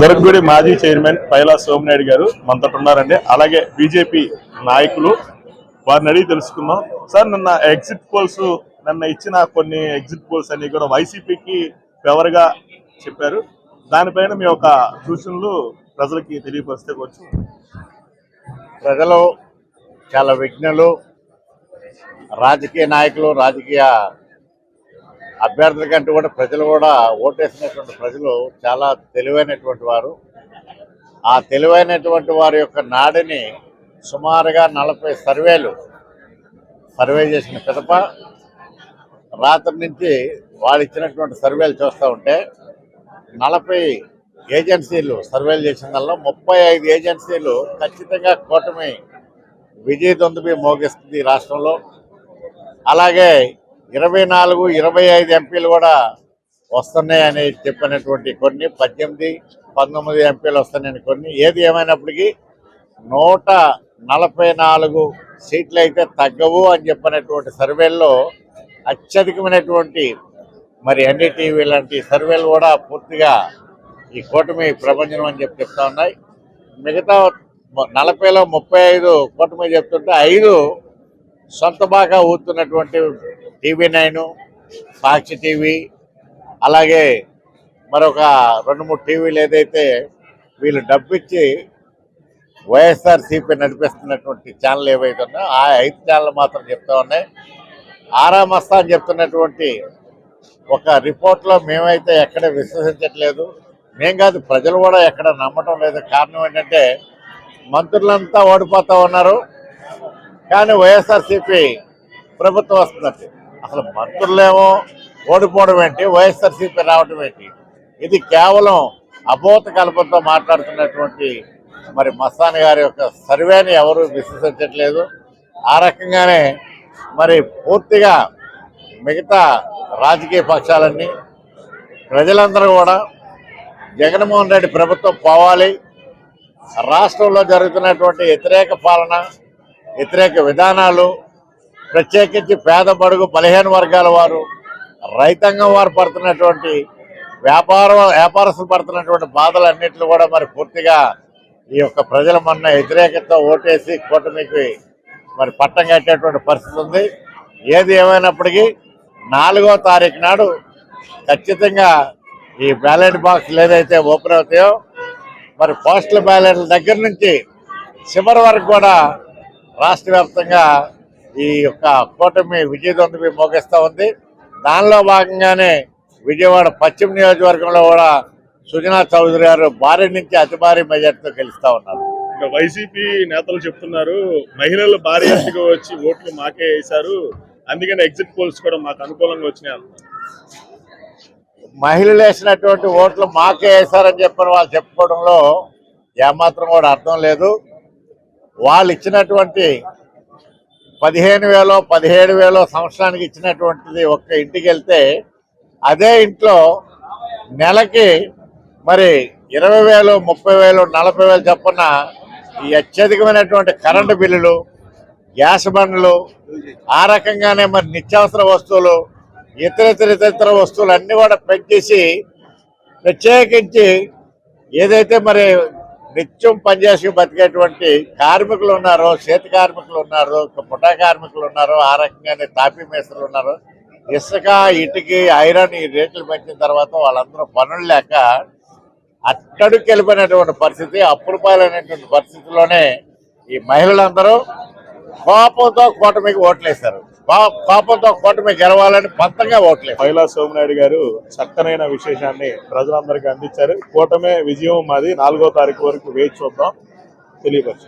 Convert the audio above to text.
దొరకగూడి మాజీ చైర్మన్ పైలా సోమనాయుడు గారు మనతో ఉన్నారండి. అలాగే బీజేపీ నాయకులు వారిని అడిగి తెలుసుకుందాం. సార్ నిన్న ఎగ్జిట్ పోల్స్ నిన్న ఇచ్చిన కొన్ని ఎగ్జిట్ పోల్స్ అన్ని కూడా వైసీపీకి ఫేవర్గా చెప్పారు. దానిపైన మీ యొక్క సూచనలు ప్రజలకి తెలియపరిస్తే కొంచెం. ప్రజలు చాలా విఘ్నలు. రాజకీయ నాయకులు రాజకీయ అభ్యర్థుల కంటే కూడా ప్రజలు కూడా ఓటేసినటువంటి ప్రజలు చాలా తెలివైనటువంటి వారు. ఆ తెలివైనటువంటి వారి యొక్క నాడిని సుమారుగా నలభై సర్వేలు సర్వే చేసిన పిదప రాత్రి నుంచి వాళ్ళు ఇచ్చినటువంటి సర్వేలు చూస్తూ ఉంటే నలభై ఏజెన్సీలు సర్వేలు చేసిన దానిలో ముప్పై ఐదు ఏజెన్సీలు ఖచ్చితంగా కూటమి విజయ దొందుబి మోగిస్తుంది ఈ రాష్ట్రంలో. అలాగే ఇరవై నాలుగు ఇరవై ఐదు ఎంపీలు కూడా వస్తున్నాయని చెప్పినటువంటి కొన్ని పద్దెనిమిది పంతొమ్మిది ఎంపీలు వస్తున్నాయని కొన్ని. ఏది ఏమైనప్పటికీ నూట నలభై నాలుగు సీట్లు అయితే తగ్గవు అని చెప్పినటువంటి సర్వేల్లో అత్యధికమైనటువంటి మరి ఎన్డీటీవీ లాంటి సర్వేలు కూడా పూర్తిగా ఈ కూటమి ప్రపంచం అని చెప్పి చెప్తా ఉన్నాయి. మిగతా నలభైలో ముప్పై ఐదు కూటమి చెప్తుంటే ఐదు సొంత బాగా ఊతున్నటువంటి టీవీ నైన్ సాక్షి టీవీ అలాగే మరొక రెండు మూడు టీవీలు ఏదైతే వీళ్ళు డబ్బిచ్చి వైఎస్ఆర్సీపీ నడిపిస్తున్నటువంటి ఛానల్ ఏవైతే ఉన్నాయో ఆ ఐదు ఛానల్ మాత్రం చెప్తా ఉన్నాయి. ఆరామస్తా అని చెప్తున్నటువంటి ఒక రిపోర్ట్లో మేమైతే ఎక్కడ విశ్వసించట్లేదు. మేం కాదు ప్రజలు కూడా ఎక్కడ నమ్మటం లేదు. కారణం ఏంటంటే మంత్రులంతా ఓడిపోతూ ఉన్నారు. కానీ వైఎస్ఆర్సీపీ ప్రభుత్వం వస్తున్నట్టు. అసలు మంత్రులేమో ఓడిపోవడం ఏంటి? వైఎస్ఆర్సీపీ రావడం ఏంటి? ఇది కేవలం అబోధ కల్పంతో మాట్లాడుతున్నటువంటి మరి మస్తాన్ గారి యొక్క సర్వేని ఎవరు విశ్వసించట్లేదు. ఆ రకంగానే మరి పూర్తిగా మిగతా రాజకీయ పక్షాలన్నీ ప్రజలందరూ కూడా జగన్మోహన్ రెడ్డి ప్రభుత్వం పోవాలి. రాష్ట్రంలో జరుగుతున్నటువంటి వ్యతిరేక పాలన వ్యతిరేక విధానాలు ప్రత్యేకించి పేద బడుగు బలహీన వర్గాల వారు రైతాంగం వారు పడుతున్నటువంటి వ్యాపార వ్యాపారస్తులు పడుతున్నటువంటి బాధలన్నింటినీ కూడా మరి పూర్తిగా ఈ యొక్క ప్రజల మొన్న వ్యతిరేకతతో ఓటేసి కూటమికి మరి పట్టం కట్టేటువంటి పరిస్థితి ఉంది. ఏది ఏమైనప్పటికీ నాలుగో తారీఖు నాడు ఖచ్చితంగా ఈ బ్యాలెట్ బాక్సులు ఏదైతే ఓపెన్ అవుతాయో మరి పోస్టల్ బ్యాలెట్ల దగ్గర నుంచి చివరి వరకు కూడా రాష్ట్ర వ్యాప్తంగా ఈ యొక్క కూటమి విజయదొందుమి మోగిస్తూ ఉంది. దానిలో భాగంగానే విజయవాడ పశ్చిమ నియోజకవర్గంలో కూడా సుజనా చౌదరి గారు భారీ నుంచి అతి భారీ మెజార్టీతో గెలుస్తూ ఉన్నారు. ఇంకా వైసీపీ నేతలు చెప్తున్నారు మహిళలు భారీ ఎత్తుగా వచ్చి ఓట్లు మాకే వేశారు. అందుకని ఎగ్జిట్ పోల్స్ కూడా మాకు అనుకూలంగా వచ్చినాయి మహిళలు వేసినటువంటి ఓట్లు మాకే వేశారని చెప్పిన వాళ్ళు చెప్పుకోవడంలో ఏమాత్రం కూడా అర్థం లేదు. వాళ్ళు ఇచ్చినటువంటి పదిహేను వేలో పదిహేడు వేలో సంవత్సరానికి ఇచ్చినటువంటిది ఒక్క ఇంటికి వెళ్తే అదే ఇంట్లో నెలకి మరి ఇరవై వేలు ముప్పై వేలు నలభై వేలు చొప్పున ఈ అత్యధికమైనటువంటి కరెంటు బిల్లులు గ్యాస్ బండ్లు ఆ రకంగానే మరి నిత్యావసర వస్తువులు ఇతర ఇతర ఇతర వస్తువులు అన్నీ కూడా పెంచేసి ప్రత్యేకించి ఏదైతే మరి నిత్యం పనిచేసి బతికేటువంటి కార్మికులు ఉన్నారో చేతి కార్మికులు ఉన్నారో పుటా కార్మికులు ఉన్నారో ఆ రకంగానే తాపీ మేస్త్రులు ఉన్నారు. ఇసుక ఇటుకి ఐరన్ ఈ రేట్లు పెంచిన తర్వాత వాళ్ళందరూ పనులు లేక అట్టడికి వెళ్ళిపోయినటువంటి పరిస్థితి అప్పులు పాలైనటువంటి పరిస్థితిలోనే ఈ మహిళలందరూ కోపంతో కూటమికి ఓట్లేశారు. పాపంతో కూటమి గెలవాలని పంతంగా ఓట్లేదు. మహిళా సోమనాయుడు గారు చక్కనైన విశేషాన్ని ప్రజలందరికీ అందించారు. కూటమి విజయం మాది. నాలుగో తారీఖు వరకు వేచి చూద్దాం. తెలియపరిచారు.